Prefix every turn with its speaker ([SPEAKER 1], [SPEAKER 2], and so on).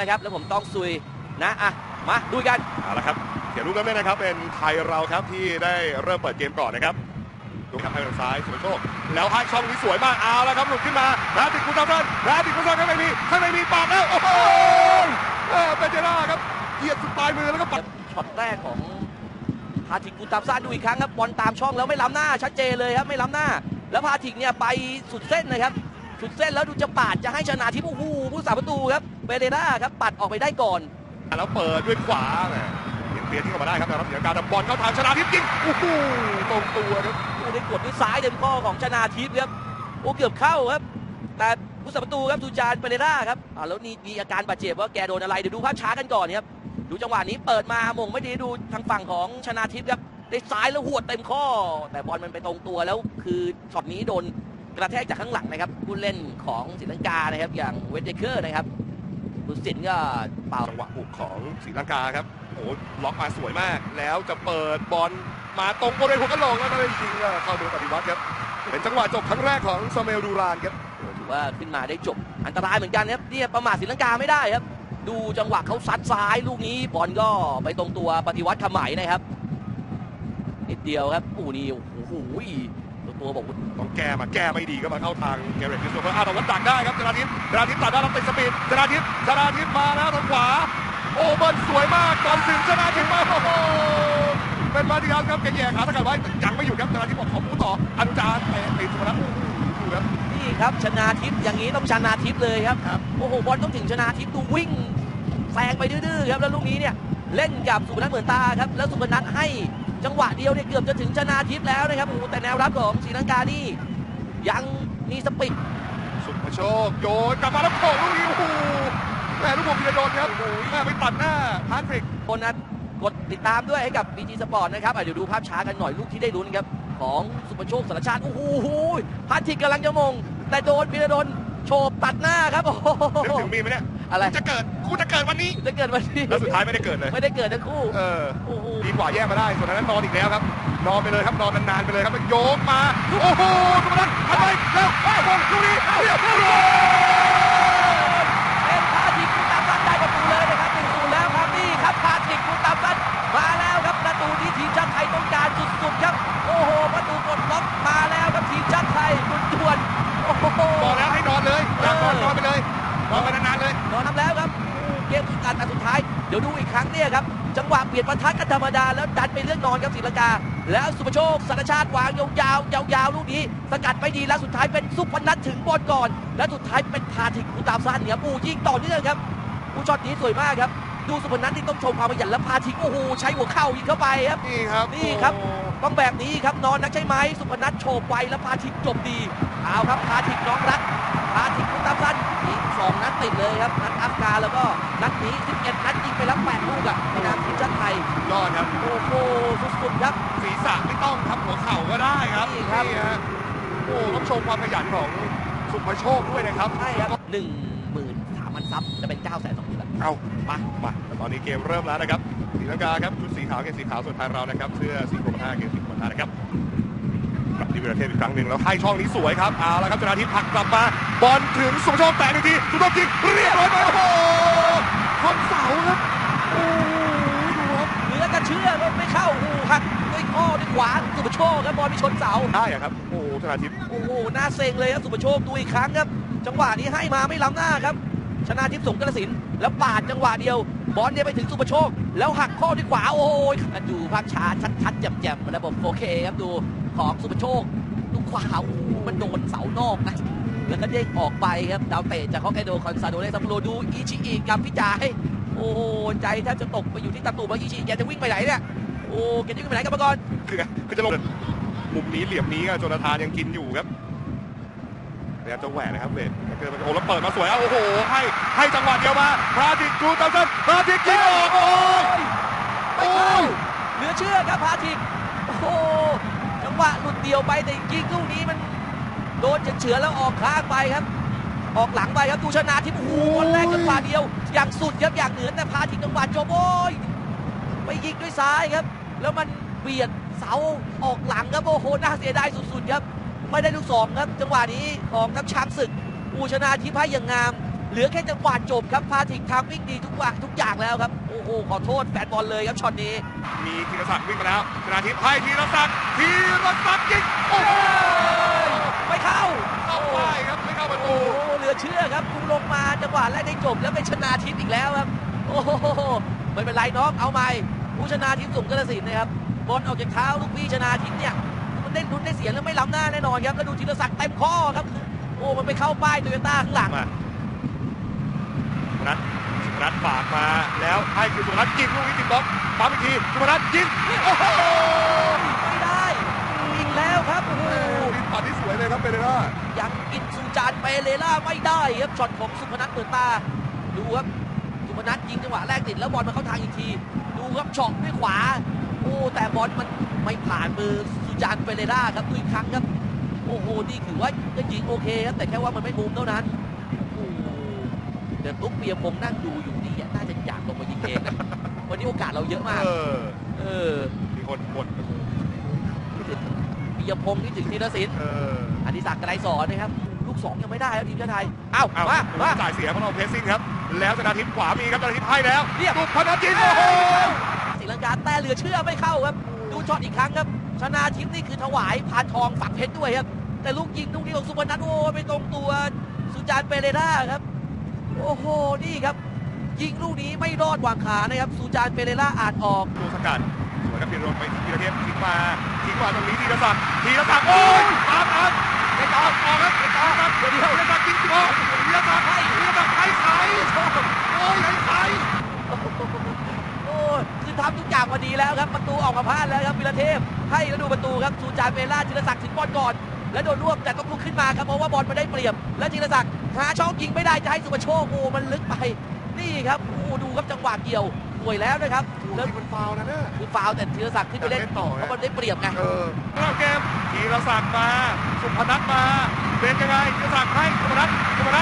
[SPEAKER 1] นะครับ แล้วผมต้องซุยนะอะมาดูกัน
[SPEAKER 2] เอาละครับเขียนลูกเริ่มเล่นนะครับ เป็นไทยเราครับที่ได้เริ่มเปิดเกมก่อนนะครับดูครับให้ทางซ้ายสุภโชค แล้วให้ช่องนี้สวยมากเอาแล้วครับหลุดขึ้นมานาติคุณตามรันนาติคุณตามข้างในมีข้างในมีปากแล้วโอ้โหเออเปเจร่าครับเหยียดสุดปลายมือแล้วก็ปัด
[SPEAKER 1] ช็อตแรกของพาทิกกูตามซ่านดูอีกครั้งครับบอลตามช่องแล้วไม่ล้ำหน้าชัดเจนเลยครับไม่ล้ำหน้า แล้วพาทิกเนี่ยไปสุดเส้นนะครับ สุดเส้นแล้วดูจะปาดจะให้ชนะทิพย์โอ้โหผู้สาประตูครับเปเรราครับปัดออกไปได้ก่อน
[SPEAKER 2] แล้วเปิดด้วยขวาแหมเปลี่ยนเปลี่ยนที่เข้ามาได้ครับแต่รับเสียการบอลเข้าทางชนะทิพย์ยิงโอ้โหตรงตัวครับ
[SPEAKER 1] โอ้ได้กดด้วยซ้ายเต็มข้อของชนาทิพย์ครับโอ้เกือบเข้าครับ แต่ผู้สาประตูครับทูจานเปเรราครับอ่าแล้วนี่มีอาการบาดเจ็บว่าแกโดนอะไรเดี๋ยวดูภาพช้ากันก่อนครับดูจังหวะนี้เปิดมามงไม่ดีดูทางฝั่งของชนาทิพย์ครับได้ซ้ายแล้วหัวดเต็มข้อ แต่บอลมันไปตรงตัวแล้วคือช็อตนี้โดน กระแทกจากข้างหลังนะครับผู้เล่นของศรีลังกานะครับ อย่างเวสเดเคอร์นะครับผู้สินก็เป่า
[SPEAKER 2] จังหวะบุกของศรีลังกาครับโอ้โหล็อกมาสวยมาก แล้วจะเปิดบอลมาตรงบริเวณหัวกะโหลกแล้วก็ได้ยิงก็เข้าโดนปฏิวัติครับเป็นจังหวะจบครั้งแรกของซาเมลดูรานครับ
[SPEAKER 1] โอ้ถือว่าขึ้นมาได้จบ อันตรายเหมือนกันครับเนี่ยประมาทศรีลังกาไม่ได้ครับ ดูจังหวะเขาซัดซ้ายลูกนี้บอลก็ไปตรงตัวปฏิวัติขมัยนะครับนิดเดียวครับอู้นี่โอ้โห ตัวตัวบอกว่า
[SPEAKER 2] ต้องแก้มาแก้ไม่ดีก็มาเข้าทางเกเรตคริสโตเฟอร์อาร์ตวัดดักได้ครับชนาทิพย์ชนาทิพย์ตัดได้แล้วติดสปีดชนาทิพย์ชนาทิพย์มาแล้วทางขวา โอ้เบิร์นสวยมากก่อนถึงชนาทิพย์มาโอ้โหเป็นมาดีครับครับแกแย่ขาสกัดไว้ยังไม่อยู่ครับชนาทิพย์บอกขอพูดต่ออนุจารเตะติดสุพนัทโอ้โหดูครับ
[SPEAKER 1] นี่ครับชนาทิพย์อย่างนี้ต้องชนาทิพย์เลยครับ
[SPEAKER 2] ครับ
[SPEAKER 1] โอ้โหบอลต้องถึงชนาทิพย์ดูวิ่งแซงไปดื้อๆครับแล้วลูกนี้เนี่ย เล่นกับสุพนัทเหมือนตาครับ แล้วสุพนัทให้จังหวะเดียวเนี่ยเกือบจะถึงชนาทิพย์แล้วนะครับโอ้โหแต่แนวรับของศรีลังกานี่ยังมีสปิด
[SPEAKER 2] สุภโชคโยนกลับมาแล้วโขกลูกนี้โอ้โหแม่ลูกบอลพิรดลครับแม่ไปตัดหน้าฮาร์ดฟริก
[SPEAKER 1] คนนะกดติดตามด้วยให้กับ BG Sport นะครับอะเดี๋ยวดูภาพช้ากันหน่อยลูกที่ได้ลุ้นครับ ของสุประโชคสารชาติโอ้โหพัทิกกำลังจะมง แต่โดนพิรดลโฉบตัดหน้าครับโอ้โห
[SPEAKER 2] นึกถึงมีไหมเนี่ย
[SPEAKER 1] อะไร
[SPEAKER 2] จะเกิดกูจะเกิดวันนี้
[SPEAKER 1] จะเกิดวันนี้
[SPEAKER 2] แล้วสุดท้ายไม่ได้เกิดเลย
[SPEAKER 1] ไม่ได้เกิดทั้งคู่
[SPEAKER 2] เออ
[SPEAKER 1] โอ้โห
[SPEAKER 2] ดีกว่าแย่งมาได้ ส่วนนั้นนอนอีกแล้วครับ นอนไปเลยครับ นอนนานๆไปเลยครับแล้วโยกมา โอ้โหสุพนัททำไมแล้วโอ้โหลูกนี้เรียบร้อย
[SPEAKER 1] เดี๋ยวดูอีกครั้งเนี่ยครับ จังหวะเปลี่ยนประทัดกันธรรมดา แล้วดันไปเลือกนอนครับศรีลังกา แล้วสุภโชคสารชาติวางยาวๆยาวๆลูกนี้ สกัดไปดีแล้วสุดท้ายเป็นสุพนัทถึงบอลก่อน แล้วสุดท้ายเป็นพาทิกกูตามสั้นเนี่ยปูยิงต่อเนื่องครับปูช็อตนี้สวยมากครับ ดูสุพนัทที่ต้องชมความขยันแล้วพาทิกโอ้โหใช้หัวเข่ายิงเข้าไปครับ
[SPEAKER 2] นี่ครับ
[SPEAKER 1] นี่ครับต้องแบบนี้ครับนอนนักใช่ไหมสุพนัทโฉบไวแล้วพาทิกจบดีเอาครับพาทิกน้องรักพาทิกคุณตามสั้นยิงสองนัดติดเลยครับนัดอัฟกาแล้วก็นัดนี้11นัด
[SPEAKER 2] ความขยันของสุภโชคด้วยนะครับ
[SPEAKER 1] ใช่ครับหนึ่งหมื่นสามพันซับจะเป็น9แสนสองหมื่นละ
[SPEAKER 2] เอามามาตอนนี้เกมเริ่มแล้วนะครับสีลังกาครับชุดสีขาวเกมสีขาวส่วนไทยเรานะครับเสื้อสีกรมท่าเกมสีกรมท่านะครับกลับที่วิรเทพอีกครั้งหนึ่งแล้วให้ช่องนี้สวยครับเอาละครับชนาทิพย์ผลักกลับมาบอลถึงสุภโชคแตะหนึ่งทีสุภโชคยิงเรียบร้อยไปโอ้โห
[SPEAKER 1] อลไปชนเสา
[SPEAKER 2] ได้อะครับโอ้โหชนาทิพย์
[SPEAKER 1] โอ้โหน่าเซ็งเลยครับสุประโชคดูอีกครั้งครับ จังหวะนี้ให้มาไม่ล้ำหน้าครับ ชนะทิพย์สงกระสินธุ์แล้วปาดจังหวะเดียว บอลเนี่ยไปถึงสุประโชค แล้วหักข้อที่ขวาโอ้ยดูภาพช้าชัดๆแจ่มๆระบบ 4K ครับดูของสุประโชคดูขวาโอ้โหมันโดนเสานอกนะแล้วก็เด้งออกไปครับดาวเตะจากฮอกไกโดคอนซาโดเรซัมโรดูอิชิอิกับพี่จ่ายโอ้โหใจแทบจะตกไปอยู่ที่ตะตุ่มว่าอิชิอิแกจะวิ่งไปไหนเนี่ยโอ้แกจะวิ่งไปไหนกันมาก่อน
[SPEAKER 2] คือไงคือจะลง มุมนี้เหลี่ยมนี้ก็โจนาธานยังกินอยู่ครับพยายามจะแหวกนะครับเวทเกิดมาโอ้แล้วเปิดมาสวยเอาโอ้โห ให้ให้จังหวะเดียวมาพราติกดูตามสั้นพราติกยิงออกโอ้ย
[SPEAKER 1] ไม่เข้าเหลือเชื่อครับพาทิกโอ้โหจังหวะหลุดเดียวไปแต่ยิงลูกนี้มันโดนเฉือนๆแล้วออกข้างไปครับ ออกหลังไปครับดูชนะทิพย์โอ้โหคนแรกจังหวะเดียว อย่างสุดครับอย่างเหนือแต่พาทิกจังหวะจบโอ้ยไปยิงด้วยซ้ายครับ แล้วมันเบียด เสาออกหลังครับโอ้โหน่าเสียดายสุดๆครับ ไม่ได้ลูกสองครับ จังหวะนี้ของทัพช้างศึก อูชนะทิพย์ให้อย่างงาม เหลือแค่จังหวะจบครับพาถิกทางวิ่งดีทุกอย่างทุกอย่างแล้วครับโอ้โหขอโทษแฟนบอลเลยครับช็อตนี้
[SPEAKER 2] มีธีรศักดิ์วิ่งมาแล้วชนาทิพย์ให้ธีรศักดิ์ธีรศักดิ์ยิงโอ้โห
[SPEAKER 1] ไม่เข้า
[SPEAKER 2] เข้าป้ายครับไม่เข้าประตู
[SPEAKER 1] โอ้โหเหลือเชื่อครับคุณลงมาจังหวะแรกได้จบแล้วเป็นชนะทิพย์อีกแล้วครับ โอ้โหไม่เป็นไรน้องเอาใหม่ผู้ชนะทิพย์สุ่มกระสินธุ์นะครับ บอลออกจากเท้าลูกพี่ชนะทิพย์เนี่ยมันได้ลุ้นได้เสียงแล้วไม่ล้ำหน้าแน่นอนครับแล้วดูธีรศักดิ์เต็มข้อครับ โอ้มันไปเข้าป้ายโตโยต้าข้างหลัง
[SPEAKER 2] มาสุพนัทสุพนัทฝากมาแล้วให้คือสุพนัทยิงลูกนี้ติดบล็อกปั๊มอีกทีสุพนัทยิงโอ้โห
[SPEAKER 1] ไม่ได้อีกแล้วครับโอ้โห
[SPEAKER 2] ลูกนี้ปัดที่สวยเลยครับเปเรล่า
[SPEAKER 1] ยังกินซูจานเปเรล่าไม่ได้ครับช็อตของสุพนัทเปิดตาดูครับสุพนัทยิงจังหวะแรกติดแล้วบอลมาเข้าทางอีกที ดูครับช็อตด้วยขวา โอ้แต่บอลมันไม่ผ่านมือซูจานเปเรล่าครับดูอีกครั้งครับ โอ้โหนี่ถือว่าก็ยิงโอเคครับแต่แค่ว่ามันไม่มุมเท่านั้นโอ้โหเดี๋ยวตุ๊กเปียพงษ์นั่งดูอยู่นี่น่าจะอยากลงมายิงเองนะวันนี้โอกาสเราเยอะมาก
[SPEAKER 2] เออ
[SPEAKER 1] เออ
[SPEAKER 2] มีคนกด
[SPEAKER 1] ปียพงษ์นี่ถึงธีรศิลป์
[SPEAKER 2] เออ
[SPEAKER 1] อดิศักดิ์กระไรสอนนะครับ ลูกสองยังไม่ได้ครับทีมชาติไทย อ้าว
[SPEAKER 2] เอา
[SPEAKER 1] มา มา
[SPEAKER 2] จ่ายเสียเพราะเราเพรสซิ่งครับ แล้วชนาทิพย์ขวามีครับชนาทิพย์ให้แล้ว
[SPEAKER 1] เรียบ
[SPEAKER 2] สุพนัทยิงโอ้โห
[SPEAKER 1] ศรีลังกาแต่เหลือเชื่อไม่เข้าครับ ดูช็อตอีกครั้งครับ ชนะทิพย์นี่คือถวายพานทองฝักเพชรด้วยครับ แต่ลูกยิงลูกนี้ของสุพนัทโอ้ไปตรงตัวสุจานเปเรราครับ โอ้โหนี่ครับ ยิงลูกนี้ไม่รอดวางขานะครับสุจานเปเรราอาจออก
[SPEAKER 2] ตัวสกัดสวยครับพีรนไปที่พีรเทพทิ้งมาทิ้งมาตรงนี้ธีรศักดิ์ธีรศักดิ์โอ้ยตามตามไปต่อออกครับไปต่อครับเดี๋ยวธีรศักดิ์ยิงโอ้ธีรศักดิ์ให้ธีรศักดิ์ให้ใครโอ้ยให้ใคร
[SPEAKER 1] โอ้ยคือทำทุกอย่างมาดีแล้วครับ ประตู ออกมาพลาดแล้วครับวิรเทพ ให้แล้วดูประตูครับสุจานเปเรราธีรศักดิ์ถึงบอลก่อน แล้วโดนรวบแต่ต้องลุกขึ้นมาครับเพราะว่าบอลมันได้เปรียบ และธีรศักดิ์หาช่องยิงไม่ได้จะให้สุภโชคโอ้มันลึกไปนี่ครับโอ้ดูครับจังหวะเกี่ยวสวยแล้วนะครับ
[SPEAKER 2] แล้
[SPEAKER 1] แล้วว
[SPEAKER 2] มันฟาวนะเนี่ย
[SPEAKER 1] คือฟาวล์แต่ธีรศักดิ์ขึ้นไปเล่น
[SPEAKER 2] แต่เล่นต่อไง
[SPEAKER 1] เพราะมันได้เปรียบไง
[SPEAKER 2] เออเริ่มเกมธีรศักดิ์มา สุพนัทมาเป็นยังไงธีรศักดิ์ให้สุพนัทสุพนัท